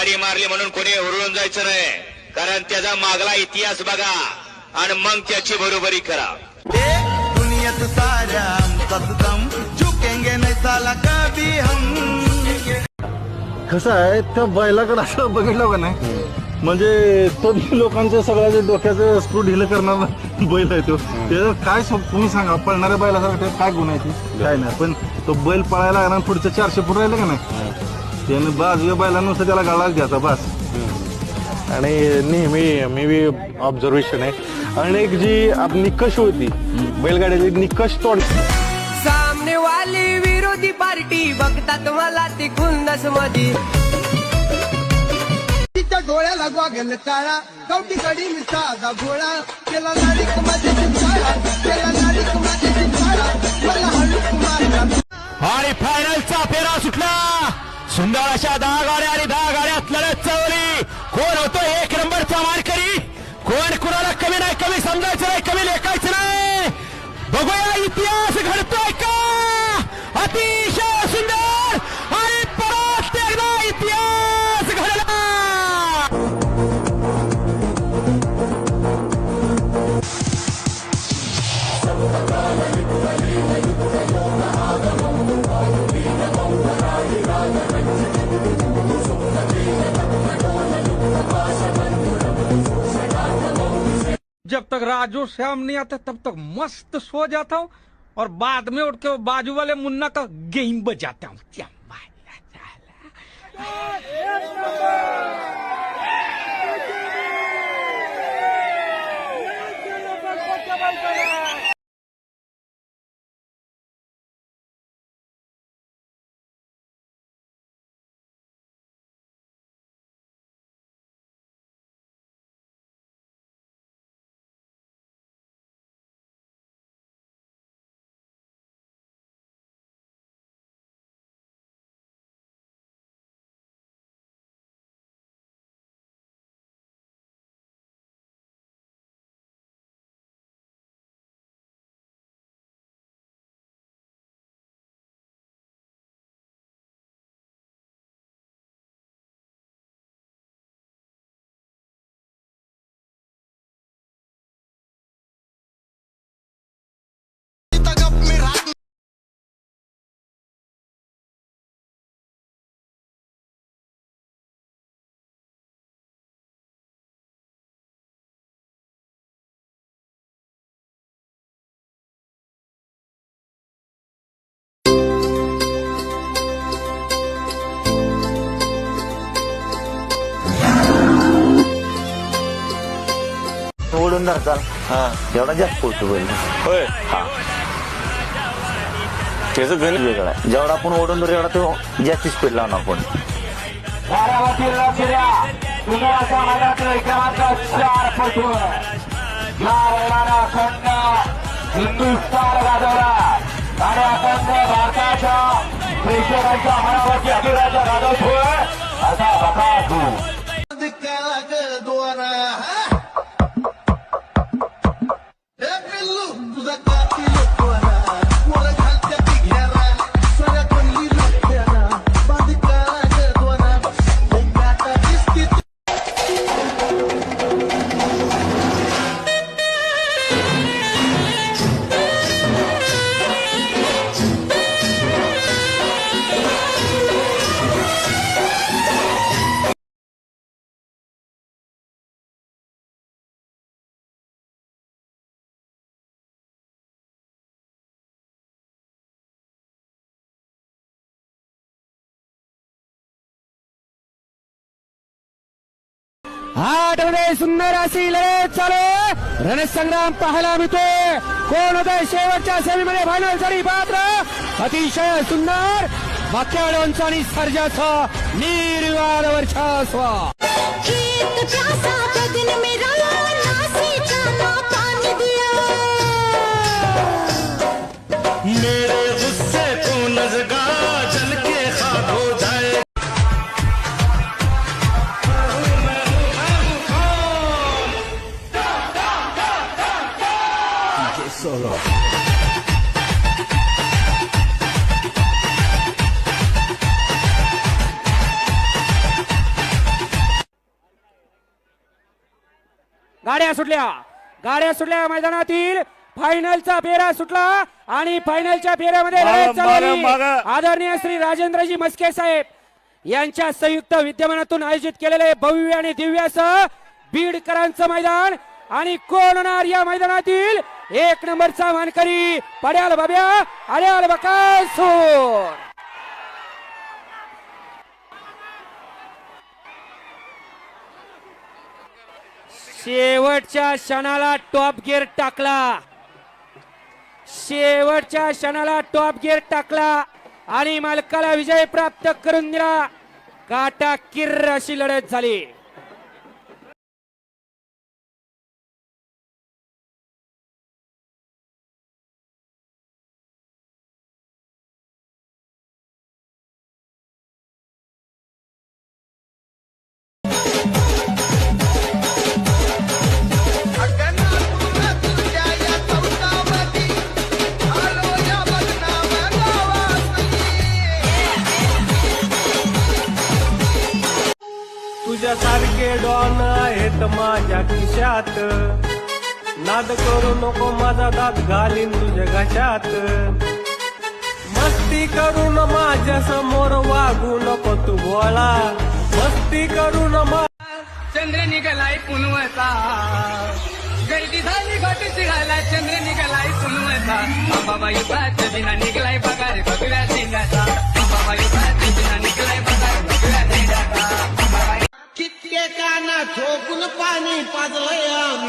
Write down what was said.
गाडी मारली म्हणून कोणी हुरळून जायचं नाही. कारण त्याचा मागला इतिहास बघा आणि मग त्याची बरोबरी करा. ये दुनियत झुकेंगे नहीं साला कभी हम. कसं आहे त्या बैलाकडे असं बघितलं का नाही? म्हणजे तो लोकांच्या सगळ्याच्या डोक्याचं स्क्रू ढिलं करणारा बैल आहे तो. त्याचं काय सम- तुम्ही सांगा पळणाऱ्या बैलासारखं त्यात काय गुण आहे ते? काय नाही पण तो बैल पळायला लागला आणि पुढच्या चारशे फूट राहिले का नाही? त्याने बाजूच्या बैलानुसार त्याला गाळाच घ्यायचा बस. आणि नेहमी मी बी ऑब्झर्वेशन आहे. आणि एक जी आप निकष होती बैलगाड्याची निकष तोड सामने वाली विरोधी पार्टी बघतात मला ती खुन्नस मधी. तिच्या डोळ्याला गोगल काळा कवटी कडी मी साधा भोळा केला नारिक माझे काळा केला नारिक माझे काळा मला हळूक मारला. आणि फायनलचा फेरा सुटला. सुंदर अशा दहा गाड्या आणि दहा जब तक राजू श्याम नहीं आता तब तक मस्त सो जाता हूँ और बाद में उठ के बाजू वाले मुन्ना का गेम बजाता हूँ। क्या? ओढून धरचाल एवढा जास्त पोहोचतो बैल होय. त्याचं गणित वेगळा आहे. जेवढा आपण ओढून धरू एवढा तो जास्त स्पीड लावणार आपण. हिंदुस्थान गाजवला. आणि अखंड भारताच्या प्रेक्षकांच्या मनावरती आठमध्ये सुंदर अशी लढत चालू रणसंग्राम पाहायला मिळतोय. कोण होतंय शेवटच्या सेमीमध्ये फायनलसाठी पात्र? अतिशय सुंदर. वाक्याडोंचा आणि सर्जाचा निर्वाद बदन मेरा गाड्या सुटल्या. गाड्या सुटल्या मैदानातील. फायनलचा फेरा सुटला आणि फायनलच्या फेऱ्यामध्ये चालू. आदरणीय श्री राजेंद्रजी मस्के साहेब यांच्या संयुक्त विद्यमानातून आयोजित केलेले भव्य आणि दिव्य असं बीडकरांचं मैदान आणि कोण होणार या मैदानातील एक नंबरचा मानकरी पड्याल बाब्या अड्याल बकासूर. शेवटच्या क्षणाला टॉप गिअर टाकला. शेवटच्या क्षणाला टॉप गिअर टाकला आणि मालकाला विजय प्राप्त करून दिला. काटा किर्र अशी लढत झाली. तुझ्यासारखे डॉन आहेत माझ्या खिशात. नाद करू नको माझा दात घालीन तुझ्या घशात. मस्ती करून माझ्या समोर वागू नको तू बोळा मस्ती करून चंद्र निघालाय पुनवता गर्दी झाली घाला. चंद्र निघालाय पुनवता बाबाई प्राच बिना निघलाय पगार. पाजलंय आम्ही मग